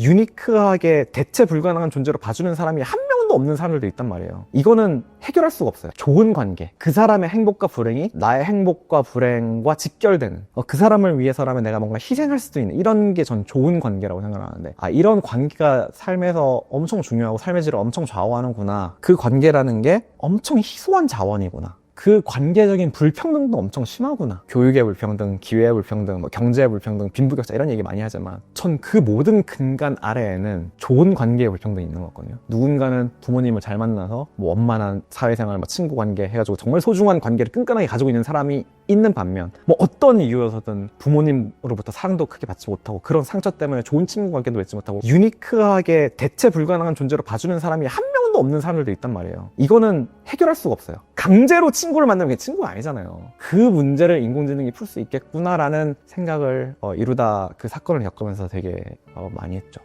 유니크하게 대체 불가능한 존재로 봐주는 사람이 한 명도 없는 사람들도 있단 말이에요. 이거는 해결할 수가 없어요. 좋은 관계. 그 사람의 행복과 불행이 나의 행복과 불행과 직결되는 어, 그 사람을 위해서라면 내가 뭔가 희생할 수도 있는 이런 게 전 좋은 관계라고 생각하는데 아 이런 관계가 삶에서 엄청 중요하고 삶의 질을 엄청 좌우하는구나. 그 관계라는 게 엄청 희소한 자원이구나. 그 관계적인 불평등도 엄청 심하구나. 교육의 불평등, 기회의 불평등, 뭐 경제의 불평등, 빈부격차 이런 얘기 많이 하지만 전 그 모든 근간 아래에는 좋은 관계의 불평등이 있는 거거든요. 누군가는 부모님을 잘 만나서 뭐 원만한 사회생활, 뭐 친구 관계 해가지고 정말 소중한 관계를 끈끈하게 가지고 있는 사람이 있는 반면 뭐 어떤 이유여서든 부모님으로부터 사랑도 크게 받지 못하고 그런 상처 때문에 좋은 친구 관계도 맺지 못하고 유니크하게 대체 불가능한 존재로 봐주는 사람이 한 명도 없는 사람들도 있단 말이에요. 이거는 해결할 수가 없어요. 강제로 친구를 만나면 친구가 아니잖아요. 그 문제를 인공지능이 풀 수 있겠구나라는 생각을 어, 이루다 그 사건을 겪으면서 되게 어, 많이 했죠.